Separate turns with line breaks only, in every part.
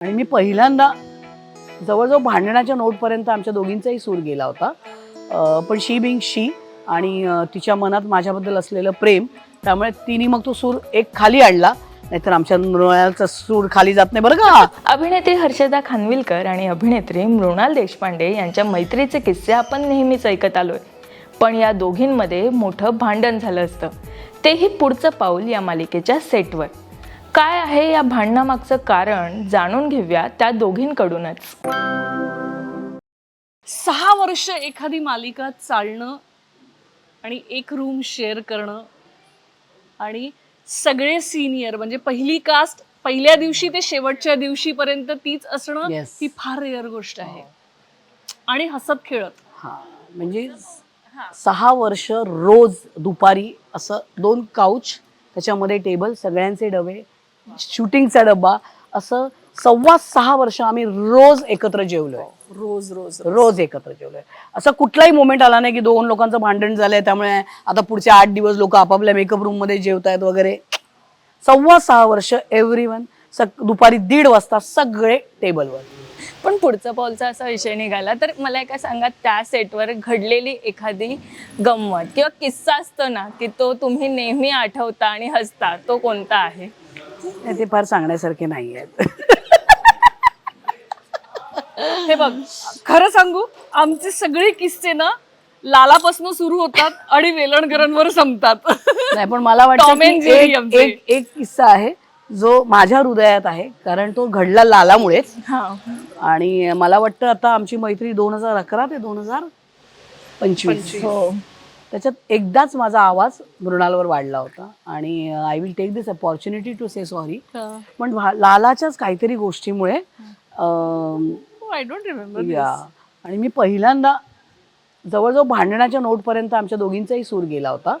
आणि मी पहिल्यांदा जवळजवळ भांडणाच्या नोटपर्यंत आमच्या दोघींचाही सूर गेला होता. पण शी बिंग शी आणि तिच्या मनात माझ्याबद्दल असलेलं प्रेम त्यामुळे तिने मग तो सूर एक खाली आणला नाहीतर आमच्या मृणालचा सूर खाली जात नाही बरं का?
अभिनेत्री हर्षदा खानविलकर आणि अभिनेत्री मृणाल देशपांडे यांच्या मैत्रीचे किस्से आपण नेहमीच ऐकत आलोय. पण या दोघींमध्ये मोठं भांडण झालं असतं. तेही पुढचं पाऊल या मालिकेच्या सेटवर काय आहे या भांडणामागचं कारण जाणून घेऊया त्या दोघींकडूनच.
सहा वर्ष एखादी मालिका चालणं आणि एक रूम शेअर करणं आणि सगळे सिनियर म्हणजे पहिली कास्ट पहिल्या दिवशी ते शेवटच्या दिवशीपर्यंत तीच असणं
Yes.
ही फार रेअर गोष्ट आहे. आणि हसत खेळत.
हा. म्हणजे सहा वर्ष रोज दुपारी असं दोन काउच त्याच्यामध्ये टेबल सगळ्यांचे डबे शूटिंगचा डब्बा असं सव्वा सहा वर्ष आम्ही रोज एकत्र जेवलोय.
रोज रोज
रोज. एकत्र जेवलोय. असं कुठलाही मोमेंट आला नाही की दोन लोकांचं भांडण झालंय त्यामुळे आता पुढचे आठ दिवस लोक आपापल्या मेकअप रूममध्ये जेवतायत वगैरे. सव्वा सहा वर्ष एव्हरी वन दुपारी दीड वाजता सगळे टेबलवर
पण पुढचं पाऊलचा असा विषय निघाला तर मला एका सांगा त्या सेटवर घडलेली एखादी गंमत किंवा किस्सा असतो ना की तो तुम्ही नेहमी आठवता आणि हसता तो कोणता आहे?
नाही, ते फार सांगण्यासारखे नाही आहेत.
हे बघ खरं सांगू आमचे सगळे किस्से ना लालापासून सुरू होतात आणि वेलणकरांवर संपतात.
नाही पण मला वाटतं
Tom and
की
Jerry
एक
आमचे.
एक एक किस्सा आहे जो माझ्या हृदयात आहे कारण तो घडला लालामुळेच. आणि मला वाटतं आता आमची मैत्री दोन हजार अकरा ते दोन हजार पंचवीस.
हो.
त्याच्यात एकदाच माझा आवाज मृणालवर वाढला होता. आणि I will take this opportunity to say sorry पण लालाच्याच काहीतरी गोष्टीमुळे
आय डोंट रिमेंबर
या. आणि मी पहिल्यांदा जवळजवळ भांडणाच्या नोटपर्यंत आमच्या दोघींचाही सूर गेला होता.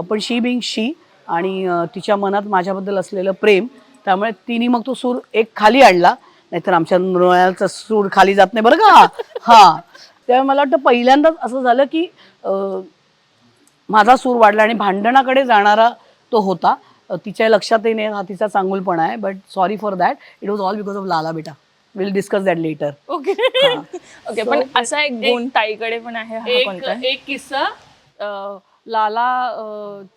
पण शी बिंग शी आणि तिच्या मनात माझ्याबद्दल असलेलं प्रेम त्यामुळे तिने मग तो सूर एक खाली आणला. नाहीतर आमच्या नृळ्याचा सूर खाली जात नाही बरं का? हा. त्यामुळे मला वाटतं पहिल्यांदाच असं झालं की माझा सूर वाढला आणि भांडणाकडे जाणारा तो होता. तिच्या लक्षातही नाही हा तिचा चांगुलपणा आहे but sorry for that it was all because of Lala बेटा. Will discuss that later
okay
okay पण असा एक गुण ताईकडे पण आहे हा
एक किस्सा लाला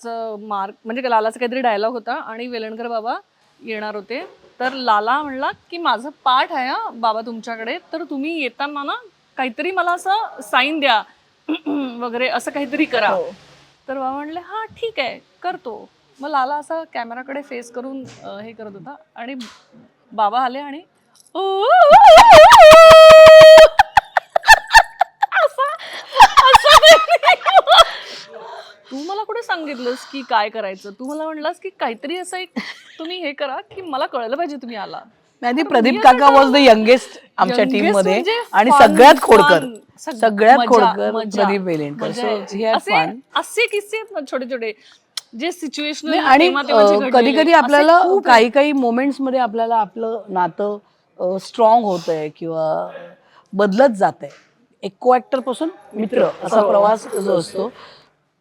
च मार्क म्हणजे लालाचा काहीतरी डायलॉग होता आणि वेलणकर बाबा येणार होते. तर लाला म्हणला की माझं पाठ आहे हा बाबा तुमच्याकडे. तर तुम्ही येताना ना काहीतरी मला असं साईन द्या. वगैरे असं काहीतरी करा. तर बाबा म्हणले हां ठीक आहे करतो मग लाला असा कॅमेराकडे फेस करून हे करत होता आणि बाबा आले आणि तू मला कुठे सांगितलंस की काय करायचं तू मला म्हणलास की काहीतरी असं एक तुम्ही हे करा की मला कळलं पाहिजे तुम्ही आला
नाही प्रदीप काका वॉज द यंगेस्ट आमच्या टीममध्ये
म्हणजे
आणि सगळ्यात खोडकर सगळ्यात खोडकर प्रदीप वेलेंकर.
मजा
सो. ही
असे
फन
असे किस्से छोटे छोटे जे सिच्युएशन
आणि कधी कधी आपल्याला काही काही मोमेंट्समध्ये आपल्याला आपलं नातं स्ट्रॉंग होत आहे किंवा बदलत जात आहे एक को ऍक्टरपासून मित्र असा प्रवास जो असतो.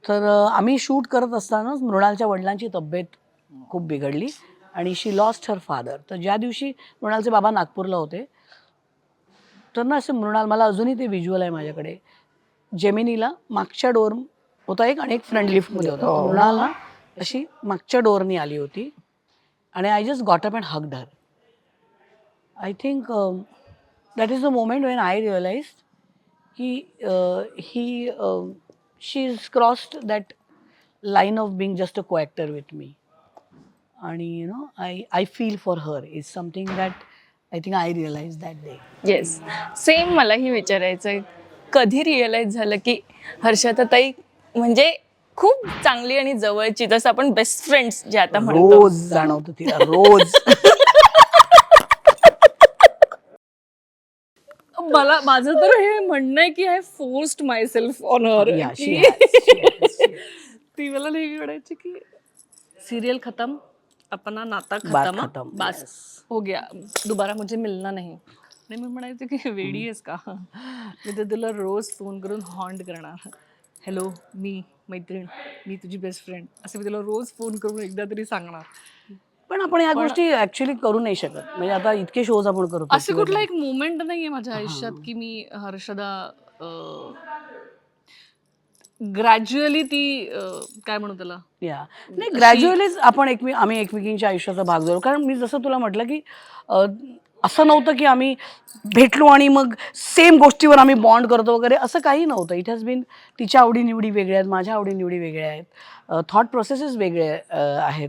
तर आम्ही शूट करत असतानाच मृणालच्या वडिलांची तब्येत खूप बिघडली. आणि शी लॉस्ट हर फादर तर ज्या दिवशी मृणालचे बाबा नागपूरला होते तर ना असं मृणाल मला अजूनही ते व्हिज्युअल आहे माझ्याकडे. जेमिनीला मागच्या डोर होता एक आणि एक फ्रंट लिफ्टमध्ये होता. मृणाल ना अशी मागच्या डोरनी आली होती आणि I just got up and hugged her I think that is the moment when I realise की ही she is crossed that line of being just a co actor with me आणि you know I I feel for her is something that I think I realise that day
yes same मलाही विचारायचं कधी realise झालं की हर्षदा ताई म्हणजे खूप चांगली आणि जवळची जसं आपण बेस्ट फ्रेंड्स जे आता म्हणतो.
रोज जाणवतं तिला रोज.
मला माझं तर हे म्हणणं आहे की I forced myself on her
Yeah, she has, she has, she has.
ती मला नेहमी म्हणायची की सिरियल खत्म. अपना नाता खत्म
खत्म,
बस. हो गया। दोबारा मुझे मिलना नहीं। आणि मी म्हणायचे की वेडी आहेस का मी तर तुला रोज फोन करून हॉन्ट करणार हॅलो मी मैत्रीण मी तुझी बेस्ट फ्रेंड असं मी तुला रोज फोन करून एकदा तरी सांगणार।
पण आपण या गोष्टी ऍक्च्युली करू नाही शकत. म्हणजे आता इतके शोज आपण करतो
असे कुठला एक मुवमेंट नाहीये माझ्या आयुष्यात की मी हर्षदा ग्रॅज्युअली ती अं, काय म्हणू त्याला?
या. नाही ग्रॅज्युअलीच आपण एकमे आम्ही एकमेकींच्या आयुष्याचा भाग झालो कारण मी जसं तुला म्हटलं की अ, असं नव्हतं की आम्ही भेटलो आणि मग सेम गोष्टीवर आम्ही बॉन्ड करतो वगैरे असं काही नव्हतं. इट हॅज बीन तिच्या आवडीनिवडी वेगळ्या आहेत माझ्या आवडीनिवडी वेगळ्या आहेत. थॉट प्रोसेसेस वेगळे अ, आहेत.